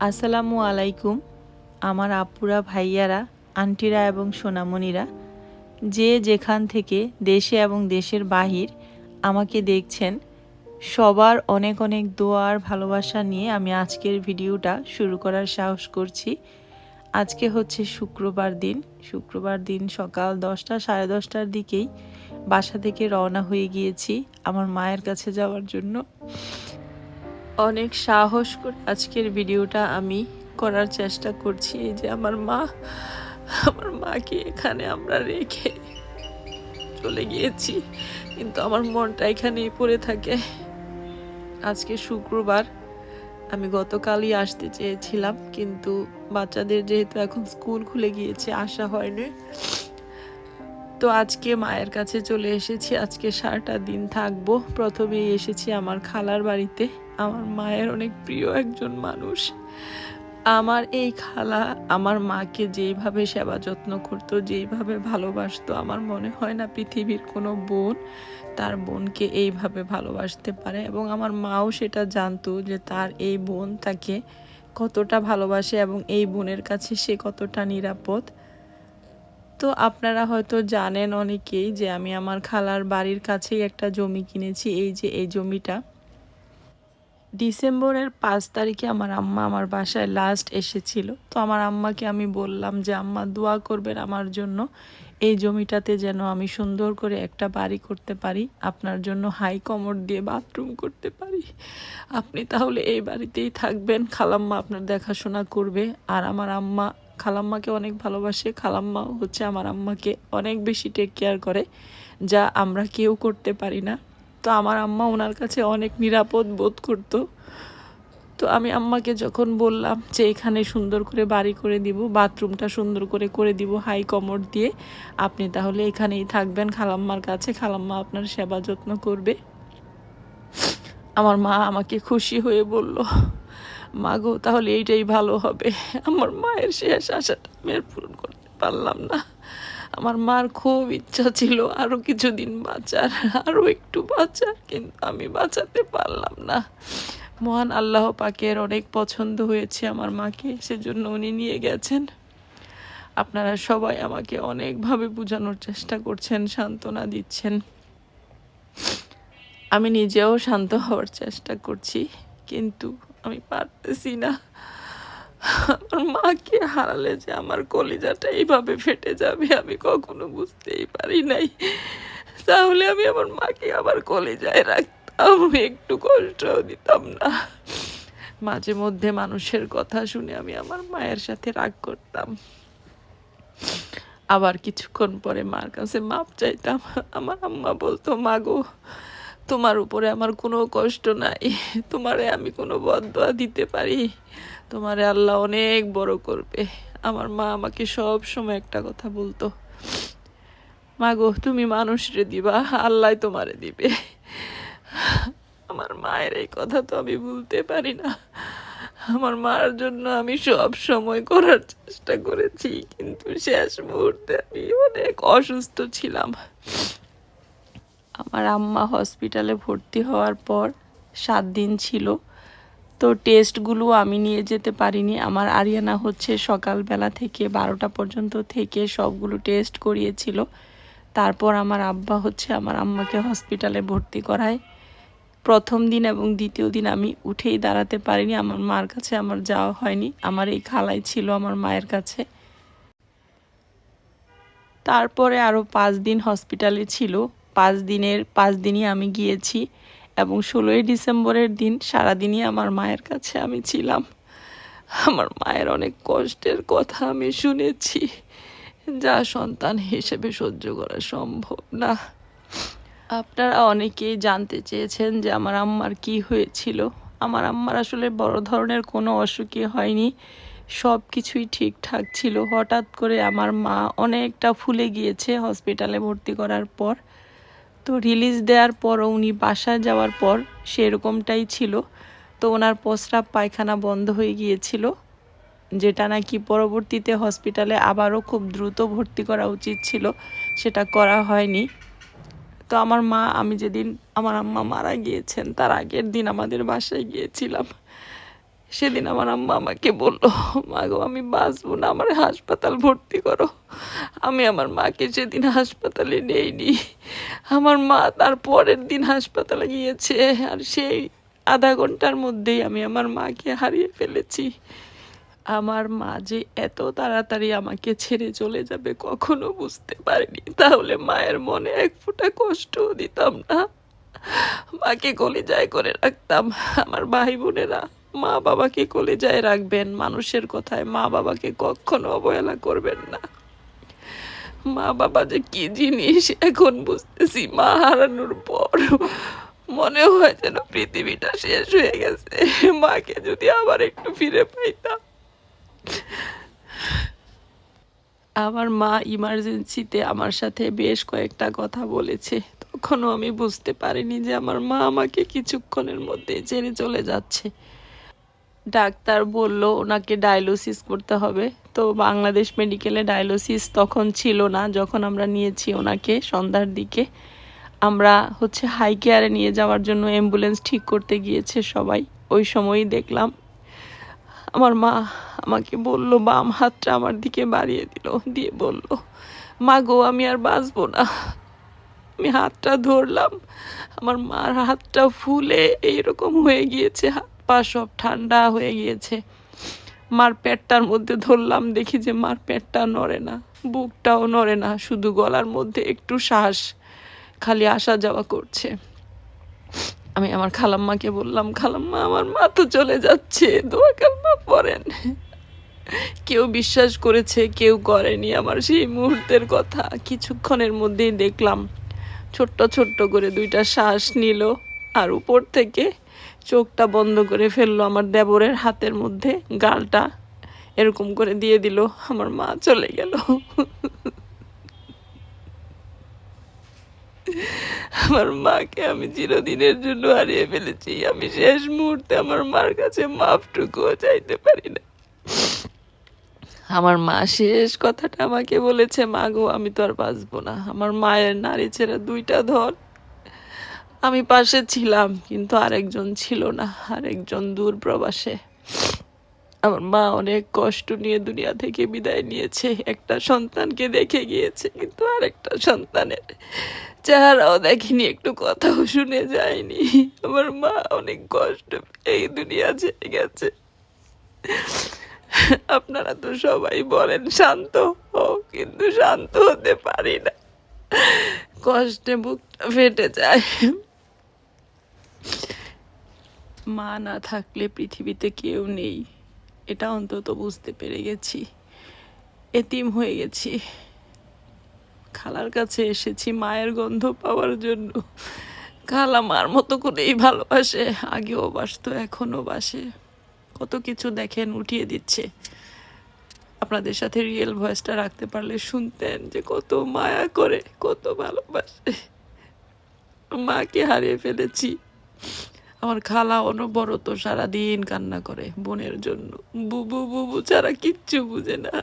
আসসালামু আলাইকুম, আমার আপুরা, ভাইয়ারা, আন্টিরা এবং সোনামণিরা। যে যেখান থেকে দেশে এবং দেশের বাহির আমাকে দেখছেন, সবার অনেক অনেক দোয়ার ভালোবাসা নিয়ে আমি আজকের ভিডিওটা শুরু করার সাহস করছি। আজকে হচ্ছে শুক্রবার দিন। শুক্রবার দিন সকাল দশটা, সাড়ে দশটার দিকেই বাসা থেকে রওনা হয়ে গিয়েছি আমার মায়ের কাছে যাওয়ার জন্য। অনেক সাহস করে আজকের ভিডিওটা আমি করার চেষ্টা করছি এই যে আমার মা, আমার মাকে এখানে আমরা রেখে চলে গিয়েছি। কিন্তু আমার মনটা এখানেই পড়ে থাকে। আজকে শুক্রবার, আমি গতকালই আসতে চেয়েছিলাম, কিন্তু বাচ্চাদের যেহেতু এখন স্কুল খুলে গিয়েছে, আসা হয়নি। তো আজকে মায়ের কাছে চলে এসেছি, আজকে সারাটা দিন থাকব। প্রথমেই এসেছি আমার খালার বাড়িতে। আমার মায়ের অনেক প্রিয় একজন মানুষ। আমার এই খালা আমার মাকে যেইভাবে সেবা যত্ন করতো, যেইভাবে ভালোবাসতো, আমার মনে হয় না পৃথিবীর কোনো বোন তার বোনকে এইভাবে ভালোবাসতে পারে। এবং আমার মাও সেটা জানতো যে তার এই বোন তাকে কতটা ভালোবাসে এবং এই বোনের কাছে সে কতটা নিরাপদ। তো আপনারা হয়তো জানেন অনেকেই যে আমি আমার খালার বাড়ির কাছেই একটা জমি কিনেছি, এই যে এই জমিটা। ডিসেম্বরের পাঁচ তারিখে আমার আম্মা আমার বাসায় লাস্ট এসেছিল। তো আমার আম্মাকে আমি বললাম যে, আম্মা, দোয়া করবেন আমার জন্য। এই জমিটাতে যেন আমি সুন্দর করে একটা বাড়ি করতে পারি, আপনার জন্য হাই কমোড দিয়ে বাথরুম করতে পারি। আপনি তাহলে এই বাড়িতেই থাকবেন। খালাম্মা আপনার দেখাশোনা করবে। আর আমার আম্মা খালাম্মাকে অনেক ভালোবাসে। খালাম্মা হচ্ছে আমার আম্মাকে অনেক বেশি টেক কেয়ার করে, যা আমরা কেউ করতে পারি না। তো আমার আম্মা ওনার কাছে অনেক নিরাপদ বোধ করতো। তো আমি আম্মাকে যখন বললাম যে, এখানে সুন্দর করে বাড়ি করে দিব, বাথরুমটা সুন্দর করে করে দিব, হাই কমোড দিয়ে, আপনি তাহলে এখানেই থাকবেন খালাম্মার কাছে। খালাম্মা আপনার সেবা যত্ন করবে। আমার মা আমাকে খুশি হয়ে বলল। মা গো, তাহলে এইটাই ভালো হবে। আমার মায়ের শেষ আশাটা আমি আর পূরণ করতে পারলাম না। আমার মার খুব ইচ্ছা ছিল আরও কিছুদিন বাঁচার আরও একটু বাঁচার, কিন্তু আমি বাঁচাতে পারলাম না। মহান আল্লাহ পাকের অনেক পছন্দ হয়েছে আমার মাকে, সেজন্য উনি নিয়ে গেছেন। আপনারা সবাই আমাকে অনেকভাবে বোঝানোর চেষ্টা করছেন, সান্ত্বনা দিচ্ছেন। আমি নিজেও শান্ত হওয়ার চেষ্টা করছি, কিন্তু আমি পারতেছি না। আমার মাকে হারালে যে আমার কলিজাটা এইভাবে ফেটে যাবে, আমি কখনো বুঝতেই পারি নাই। তাহলে আমি আমার মাকে আবার কলিজায় রাখতাম, একটু কষ্টও দিতাম না। মাঝে মধ্যে মানুষের কথা শুনে আমি আমার মায়ের সাথে রাগ করতাম। আবার কিছুক্ষণ পরে মার কাছে মাপ চাইতাম। আমার আম্মা বলতো, মা গো তোমার উপরে আমার কোনো কষ্ট নাই। তোমারে আমি কোনো বদয়া দিতে পারি। তোমারে আল্লাহ অনেক বড় করবে। আমার মা আমাকে সব সময় একটা কথা বলতো। মা গো তুমি মানুষরে দিবা, আল্লাহ তোমারে দিবে। আমার মায়ের এই কথা তো আমি ভুলতে পারি না। আমার মার জন্য আমি সব সময় করার চেষ্টা করেছি, কিন্তু শেষ মুহূর্তে আমি অনেক অসুস্থ ছিলাম। আমার আম্মা হসপিটালে ভর্তি হওয়ার পর সাত দিন ছিল। তো টেস্টগুলো আমি নিয়ে যেতে পারিনি। আমার আরিয়ানা হচ্ছে সকালবেলা থেকে বারোটা পর্যন্ত থেকে সবগুলো টেস্ট করিয়েছিল। তারপর আমার আব্বা হচ্ছে আমার আম্মাকে হসপিটালে ভর্তি করায়। প্রথম দিন এবং দ্বিতীয় দিন আমি উঠেই দাঁড়াতে পারিনি। আমার মার কাছে আমার যাওয়া হয়নি। আমার এই খালাই ছিল আমার মায়ের কাছে। তারপরে আরও পাঁচ দিন হসপিটালে ছিল। পাঁচ দিনের, পাঁচ দিনই আমি গিয়েছি এবং ষোলোই ডিসেম্বরের দিন সারাদিনই আমার মায়ের কাছে আমি ছিলাম। আমার মায়ের অনেক কষ্টের কথা আমি শুনেছি। যা সন্তান হিসেবে সহ্য করা সম্ভব না। আপনারা অনেকেই জানতে চেয়েছেন যে আমার আম্মার কি হয়েছিল। আমার আম্মার আসলে বড় ধরনের কোনো অসুখই হয়নি। সব কিছুই ঠিকঠাক ছিল। হঠাৎ করে আমার মা অনেকটা ফুলে গিয়েছে হসপিটালে ভর্তি করার পর। তো রিলিজ দেওয়ার পর, উনি বাসায় যাওয়ার পর সেরকমটাই ছিল। তো ওনার প্রস্রাব পায়খানা বন্ধ হয়ে গিয়েছিল, যেটা নাকি পরবর্তীতে হসপিটালে আবারও খুব দ্রুত ভর্তি করা উচিত ছিল, সেটা করা হয়নি। তো আমার মা, আমি যেদিন, আমার আম্মা মারা গিয়েছেন, তার আগের দিন আমাদের বাসায় গিয়েছিলাম। সেদিন আমার আম্মা আমাকে বলল, মা গো, আমি বাঁচবো না, আমার হাসপাতাল ভর্তি করো। আমি আমার মাকে সেদিন হাসপাতালে নেইনি। আমার মা তার পরের দিন হাসপাতালে গিয়েছে আর সেই আধা ঘণ্টার মধ্যেই আমি আমার মাকে হারিয়ে ফেলেছি। আমার মা যে এত তাড়াতাড়ি আমাকে ছেড়ে চলে যাবে কখনো বুঝতে পারিনি। তাহলে মায়ের মনে এক ফোঁটা কষ্টও দিতাম না। মাকে কলিজায় করে রাখতাম। আমার ভাই বোনেরা মা বাবাকে কলিজায় রাখবেন, মানুষের কথায় মা বাবাকে কখনো অবহেলা করবেন না। মা বাবা যে কি জিনিস, এখন বুঝতেছি মা হারানোর পর মনে হয় যেন পৃথিবীটা শেষ হয়ে গেছে। মাকে যদি আবার একটু ফিরে পাইতাম। আমার মা ইমার্জেন্সিতে আমার সাথে বেশ কয়েকটা কথা বলেছে। তখনও আমি বুঝতে পারিনি যে আমার মা আমাকে কিছুক্ষণের মধ্যে ছেড়ে চলে যাচ্ছে। ডাক্তার বলল, ওনাকে ডায়ালিসিস করতে হবে। তো বাংলাদেশ মেডিকেলে ডায়ালিসিস তখন ছিল না, যখন আমরা নিয়েছি ওনাকে সন্ধ্যার দিকে। আমরা হচ্ছে হাই কেয়ারে নিয়ে যাওয়ার জন্য অ্যাম্বুলেন্স ঠিক করতে গিয়েছে সবাই, ওই সময়ই দেখলাম। আমার মা আমাকে বলল, বাম হাতটা আমার দিকে বাড়িয়ে দিল, দিয়ে বলল, মা গো, আমি আর বাঁচবো না। আমি হাতটা ধরলাম, আমার মার হাতটা ফুলে এইরকম হয়ে গিয়েছে হাত পা সব ঠান্ডা হয়ে গিয়েছে। মার পেটটার মধ্যে ধরলাম, দেখি যে মার পেটটা নড়ে না, বুকটাও নড়ে না, শুধু গলার মধ্যে একটু শ্বাস, খালি আসা যাওয়া করছে। আমি আমার খালাম্মাকে বললাম, খালাম্মা, আমার মা তো চলে যাচ্ছে, দোয়া কালমা পড়েন কেউ বিশ্বাস করেছে, কেউ করেনি আমার সেই মুহূর্তের কথা। কিছুক্ষণের মধ্যেই দেখলাম, ছোট্ট ছোট্ট করে দুইটা শ্বাস নিল, আর উপর থেকে চোখটা বন্ধ করে ফেলল, আমার দেবরের হাতের মধ্যে গালটা এরকম করে দিয়ে দিল, আমার মা চলে গেল। আমার মাকে আমি চিরদিনের জন্য হারিয়ে ফেলেছি, আমি শেষ মুহূর্তে আমার মার কাছে মাপটুকুও চাইতে পারি না। আমার মা শেষ কথাটা আমাকে বলেছে, মা গো, আমি তো আর বাঁচবো না। আমার মায়ের নারী ছেড়ে দুইটা ধর আমি পাশে ছিলাম, কিন্তু আরেকজন ছিল না, আরেকজন দূর প্রবাসে। আমার মা অনেক কষ্ট নিয়ে দুনিয়া থেকে বিদায় নিয়েছে। একটা সন্তানকে দেখে গিয়েছে, কিন্তু আরেকটা সন্তানের চেহারাও দেখিনি, একটু কথাও শুনে যায়নি। আমার মা অনেক কষ্ট এই দুনিয়া ছেড়ে গেছে। আপনারা তো সবাই বলেন, শান্ত হও, কিন্তু শান্ত হতে পারি না। কষ্টে বুকটা ফেটে যায়। মা না থাকলে পৃথিবীতে কেউ নেই। এটা অন্তত বুঝতে পেরে গেছি। এতিম হয়ে গেছি। খালার কাছে এসেছি মায়ের গন্ধ পাওয়ার জন্য। খালা মার মতো করেই ভালোবাসে, আগেও বাসতো, এখনও বাসে। কত কিছু দেখেন, উঠিয়ে দিচ্ছে। আপনাদের সাথে রিয়েল ভয়েসটা রাখতে পারলে শুনতেন যে কত মায়া করে, কত ভালোবাসে। মাকে হারিয়ে ফেলেছি। আমার খালা অনবরত সারাদিন কান্না করে বোনের জন্য। বুবু বুবু ছাড়া কিচ্ছু বুঝে না।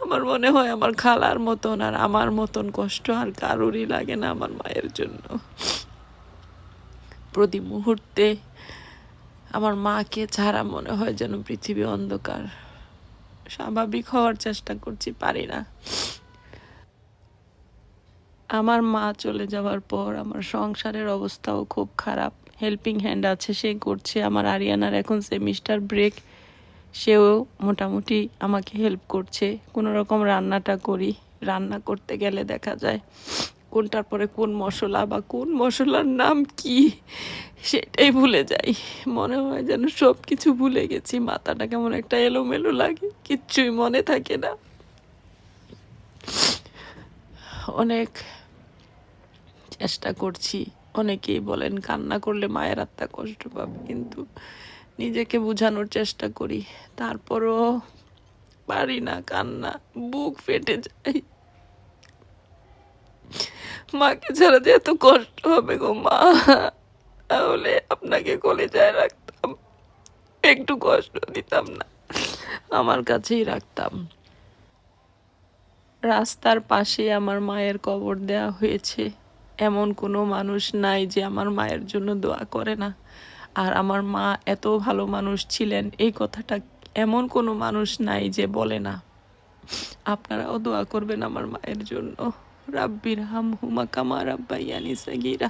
আমার মনে হয় আমার খালার মতন আর আমার মতন কষ্ট আর কারোরই লাগে না আমার মায়ের জন্য। প্রতি মুহূর্তে আমার মাকে ছাড়া মনে হয় যেন পৃথিবী অন্ধকার। স্বাভাবিক হওয়ার চেষ্টা করছি, পারি না। আমার মা চলে যাওয়ার পর আমার সংসারের অবস্থাও খুব খারাপ। হেল্পিং হ্যান্ড আছে, সে করছে। আমার আরিয়ানার এখন সেমিস্টার ব্রেক সেও মোটামুটি আমাকে হেল্প করছে। কোনো রকম রান্নাটা করি। রান্না করতে গেলে দেখা যায় কোনটার পরে কোন মশলা বা কোন মশলার নাম কি, সেটাই ভুলে যাই। মনে হয় যেন সব কিছু ভুলে গেছি। মাথাটা কেমন একটা এলোমেলো লাগে। কিচ্ছুই মনে থাকে না। অনেক চেষ্টা করছি। অনেকেই বলেন, কান্না করলে মায়ের আত্মা কষ্ট পাবে। কিন্তু নিজেকে বোঝানোর চেষ্টা করি। তারপরও পারি না কান্না, বুক ফেটে যায়। মাকে ছাড়া যে এত কষ্ট হবে গো মা, তাহলে আপনাকে কলেজায় রাখতাম। একটু কষ্ট দিতাম না, আমার কাছেই রাখতাম। রাস্তার পাশে আমার মায়ের কবর দেয়া হয়েছে। এমন কোনো মানুষ নাই যে আমার মায়ের জন্য দোয়া করে না। আর আমার মা এত ভালো মানুষ ছিলেন, এই কথাটা এমন কোনো মানুষ নাই যে বলে না। আপনারাও দোয়া করবেন আমার মায়ের জন্য। রাব্বির হাম হুমা কামা রাব্বাইয়ানি সাগিরা।